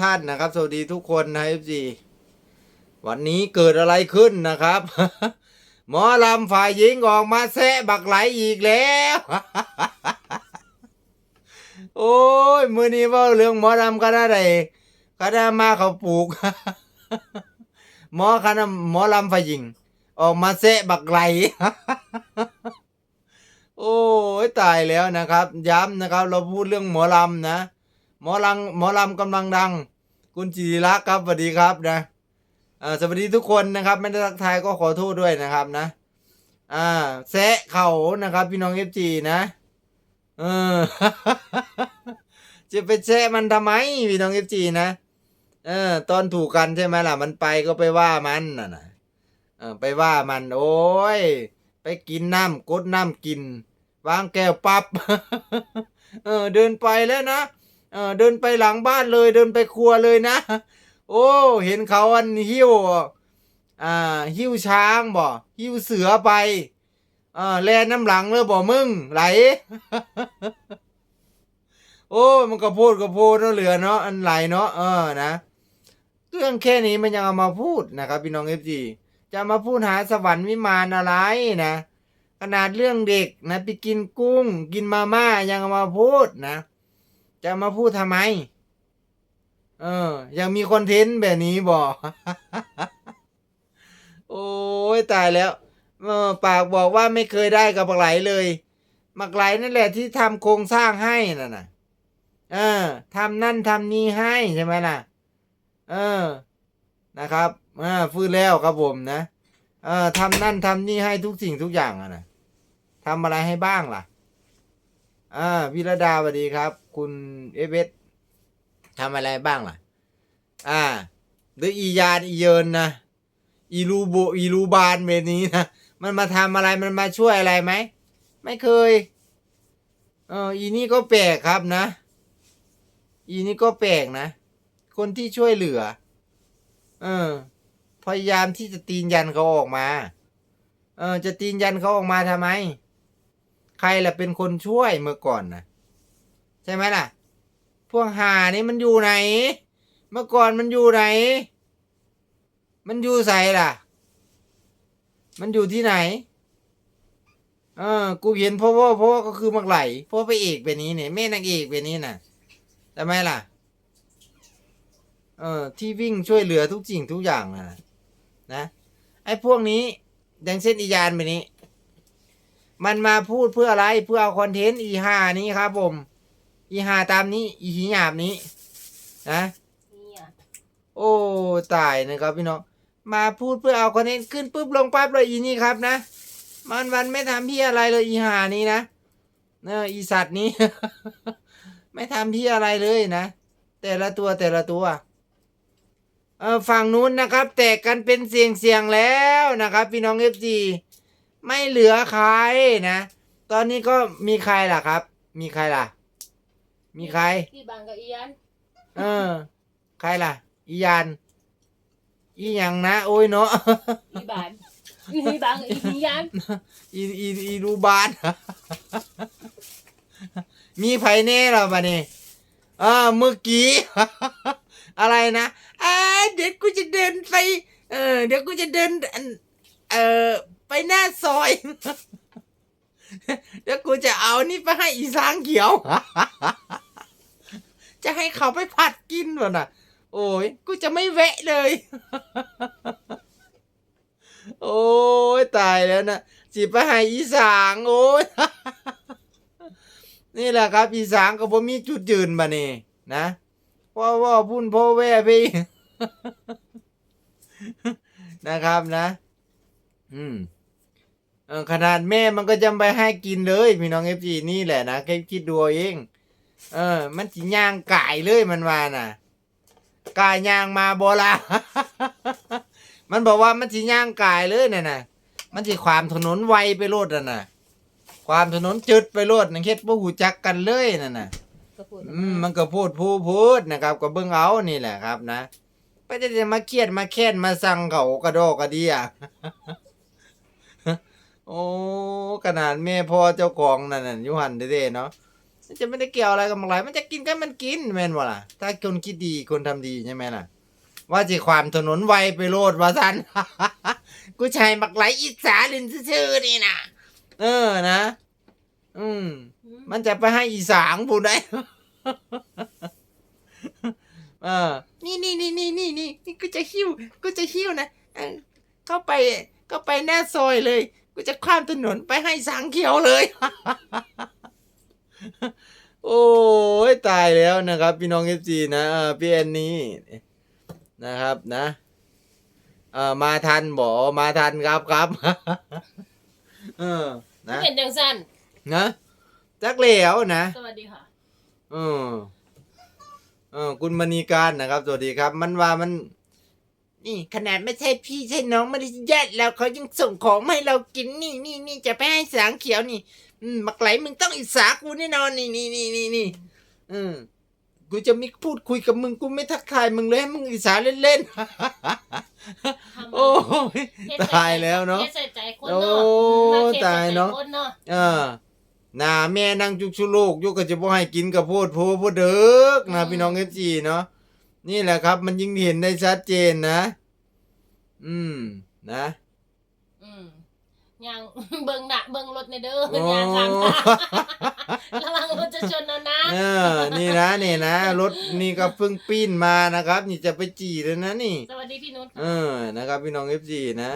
ท่านนะครับ สวัสดีทุกคนนะ FC วันนี้เกิดอะไรขึ้นนะครับ หมอลำฝ่ายหญิงออกมาแซะบักไหลอีกแล้ว โอ้ยมือนี้เว่าเรื่องหมอลำก็ได้ไรก็ได้มาเขาปลูก หมอคณะหมอลำฝ่ายหญิง ออกมาแซะบักไหลโอ้ยตายแล้วนะครับ ย้ำนะครับ เราพูดเรื่องหมอลำนะ หมอลังหมอลำกำลังดัง คุณจิริรักษ์ครับสวัสดีครับนะสวัสดีทุกคนนะครับ ไม่ได้ทักทายก็ขอโทษด้วยนะครับนะ อ่าแซะเขานะครับ พี่น้องเอฟจีนะเออจะไปแซะมันทำไมพี่น้องเอฟจีนะเออ ตอนถูกกันใช่ไหมล่ะ มันไปก็ไปว่ามันน่ะนะเออไปว่ามัน โอ้ย ไปกินน้ำกดน้ำกิน วางแก้วปับ๊บเออ เดินไปแล้วนะ เออเดินไปหลังบ้านเลยเดินไปครัวเลยนะ โอ้เห็นเขาอันหิ้วอ่าหิ้วช้างบ่หิ้วเสือไปอ่าแลน้ำหลังเลยบ่มึงไหล โอ้มันก็พูดก็พูดเนาะเหลือเนาะอันไหลเนาะเออนะเรื่องแค่นี้มันยังเอามาพูดนะครับพี่น้องเอฟจีจะมาพูดหาสวรรค์วิมานอะไรนะขนาดเรื่องเด็กนะไปกินกุ้ง กินมาม่ายังเอามาพูดนะ จะมาพูดทำไม เออ ยังมีคอนเทนต์แบบนี้บอก โอ้ยตายแล้วเออปากบอกว่าไม่เคยได้กับบักไหลเลยบักไหลนั่นแหละที่ทำโครงสร้างให้น่ะนะเออทำนั่นทำนี่ให้ใช่ไหมล่ะ เออ นะครับอ่าฟื้นแล้วครับผมนะ เออทำนั่นทำนี่ให้ทุกสิ่งทุกอย่างอะนะทำอะไรให้บ้างล่ะ อ่าวิรดาสวัสดีครับ คุณเอเวสทำอะไรบ้างล่ะ อ่าหรืออียานอีเยินนะอีรูโบอีรูบานแบบนี้นะมันมาทำอะไรมันมาช่วยอะไรไหมไม่เคยเอออีนี่ก็แปลกครับนะ อีนี่ก็แปลกนะ คนที่ช่วยเหลือ เออ พยายามที่จะตีนยันเขาออกมา เออ จะตีนยันเขาออกมาทำไม ใครล่ะเป็นคนช่วยเมื่อก่อนนะใช่ไหมล่ะ พวกหานี่มันอยู่ไหน เมื่อก่อนมันอยู่ไหน มันอยู่ใส่ล่ะ มันอยู่ที่ไหน เออ กูเห็นเพราะว่าเพราะว่าก็คือมักไหลเพราะว่าพระเอกเป็นนี้เนี่ยแม่นางเอกเป็นนี้น่ะใช่ไหมล่ะ เออ ที่วิ่งช่วยเหลือทุกสิ่งทุกอย่างนะนะไอ้พวกนี้อย่างเช่นอียานแบบนี้ มันมาพูดเพื่ออะไรเพื่อเอาคอนเทนต์อีหานี้ครับผม อีหาตามนี้ อีหีหยาบนี้ นะ เนี่ยโอ้ตายนะครับพี่น้องมาพูดเพื่อเอาคอนเทนต์ขึ้นปุ๊บลงปั๊บเลยอีนี่ครับนะ มันวันไม่ทำพี่อะไรเลยอีหานี้นะเนออีสัตว์นี้ ไม่ทำพี่อะไรเลยนะ แต่ละตัวแต่ละตัวเออฝั่งนู้นนะครับ แตกกันเป็นเสียงเสียงๆแล้วนะครับ พี่น้องเอฟจี ไม่เหลือใครนะ ตอนนี้ก็มีใครล่ะครับ มีใครล่ะ มีใคร พี่บังกับอียันเออ ใครล่ะ อียานอีหยังนะ โอ้ยเนาะอีบานอีบังอีอียันอีอีอีรูบานมีไผแน่เหรอบัดนี้อ่าเมื่อกี้ อะไรนะอ่าเดี๋ยวกูจะเดินไป เออ เดี๋ยวกูจะเดินอันเออ ไปหน้าซอย เดี๋ยวกูจะเอานี่ไปให้อีสางเขียว จะให้เขาไปผัดกินวะน่ะ โอ้ยกูจะไม่แวะเลย โอ้ยตายแล้วนะสิไปให้อีสางโอ้ยนี่แหละครับ อีสางก็บ่มีจุดยืนมาเนี่นะเพราะว่าพุ่นพ่อแว่พี่นะครับนะ อืม เออขนาดแม่มันก็จำไปให้กินเลยพี่น้องเอฟจีนี่แหละนะแค่คิดดูเอาเอง เออ มันสิย่างไก่เลยมันว่าน่ะไก่ย่างมาโบรามันบอกว่ามันสิย่างไก่เลยน่ะนะมันสิความถนนไวไปโลดน่ะนะความถนนจึดไปโลดนะเฮ็ดบ่หูจักกันเลยน่ะนะก็พูดอืมมันก็พูดพูดพูดนะครับก็เบิ่งเอานี่แหละครับนะไม่ได้จะมาเครียดมาแค้นมาสั่งเขากระดอกกระเดีย โอ้ขนาดแม่พ่อเจ้าของนั่นน่ะยุหันเด้เนาะมันจะไม่ได้เกี่ยวอะไรกับบักไหลมันจะกินก็มันกินแม่นบ่ล่ะ ถ้าคนคิดดีคนทำดีใช่ไหมล่ะ ว่าจะความถนนไวไปโลดว่าซันกูใช้บักไหลอิสาลินซื่อนี่นะเออนะ อืม มันจะไปให้อีสางผู้ใดเออ นี่นี่นี่นี่นี่นี่กูจะหิ้ว กูจะหิ้วนะเข้าไปเข้าไปหน้าซอยเลย กูจะข้ามถนนไปให้สางเขียวเลย โอ้ยตายแล้วนะครับ พี่น้องเอฟซีนะเออพี่แอนนี่นะครับนะเออมาทันบอมาทันครับครับ เออนะเป็นจังสั้นนะจักเหลวนะ สวัสดีค่ะ เออเออคุณมณีการนะครับ สวัสดีครับ มันว่ามัน นี่ขนาดไม่ใช่พี่ใช่น้องไม่ได้ญาติแล้วเขายังส่งของมาให้เรากินนี่นี่นี่จะไปให้สางเขียวนี่อืมมักไหลมึงต้องอิสากูแน่นอนนี่นี่นี่นี่นี่อืมกูจะไม่พูดคุยกับมึงกูไม่ทักทายมึงเลยให้มึงอิสาเล่นทำๆ โอ้ยเฮ็ดใส่ใจตายแล้วเนาะ เฮ็ดใส่ใจคนโอ้เนาะมฮ็ดใส่ใจตายเนาะ คนเนาะเออหน้าแม่นั่งจุกชุลูกอยุกก็จะบ่ให้กินกับโพดโพโพดเด้กนะพี่น้องเอฟจีเนาะ นี่แหละครับ มันยิ่งเห็นได้ชัดเจนนะ อืม นะอืมยังเบิ่งหนักเบิ่งรถในเด้อโอ้ยางข้างทางระวังรถจะชนเอานะเออนี่นะนี่นะรถนี่ก็เพิ่งปิ้นมานะครับ นี่จะไปจีเลยนะนี่ สวัสดีพี่นุชเออนะครับ พี่น้องเอฟจีนะ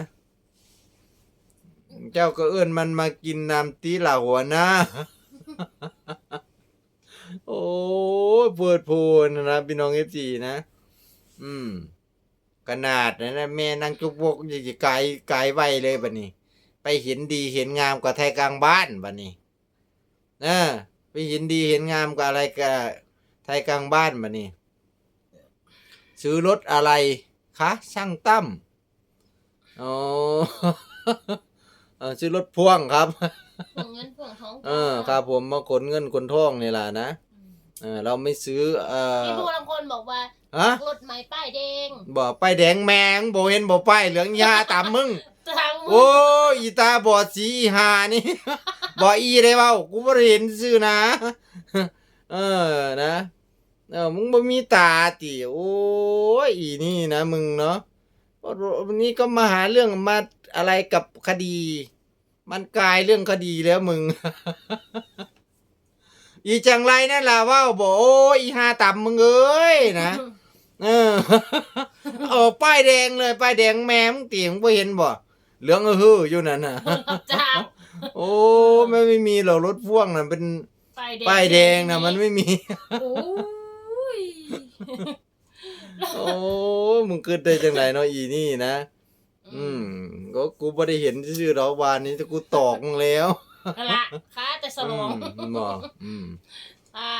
เจ้าก็เอื้อนมันมากินน้ำตีเหล่าหัวหน้าโอ้ ยเปิดโพนนะพี่น้องเอฟซีนะ อืม ขนาดนั้นนะแม่นั่งจุกบกอยจะไกลไกลไวเลยบัดนี้ ไปเห็นดีเห็นงามกว่าไทยกลางบ้านบัดนี้เออไปเห็นดีเห็นงามกว่าอะไรกับไทยกลางบ้านบัดนี้ ซื้อรถอะไรคะช่างตั้มอ๋อเออซื้อรถพ่วงครับพ่วงเงินพ่วงทอง เออครับผมมาขนเงินขนทองนี่แหละนะ เออเราไม่ซื้อเอ่อพี่ผู้บางคนบอกว่าฮะรถใหม่ป้ายแดงบ่ป้ายแดงแมงบ่เห็นบ่ป้ายเหลืองยาตามมึงทางโอ้ยอีตาบอดสีอีหานี่ บ่อีได้เว้ากูบ่ได้เห็นซื่อนะ เออนะเออมึงบ่มีตาติโอ้ยอีนี่นะมึงเนาะวันนี้ก็มาหาเรื่องมาอะไรกับคดี มันกลายเรื่องคดีแล้วมึง อีจังไรนั่นล่ะเว่าบอกโอ้ยอีหาต่ำมึงเอ้ยนะเออเออป้ายแดงเลยป้ายแดงแม่มึงเตียงบ่เห็นบ่เหลืองเออฮืออยู่นั่นน่ะรับจ้างโอ้ไม่ไม่มีหรอกรถพ่วงน่ะเป็นป้ายแดงป้ายแดงน่ะมันไม่มีโอ้ยโอ้มึงเกิดได้จังไรเนาะอีนี่นะ อืมก็กูบ่ได้เห็นชื่อดอกวานนี้แต่กูตอกมึงแล้ว นั่นละค่ะแต่สมองอืมบอกอืมค่ะ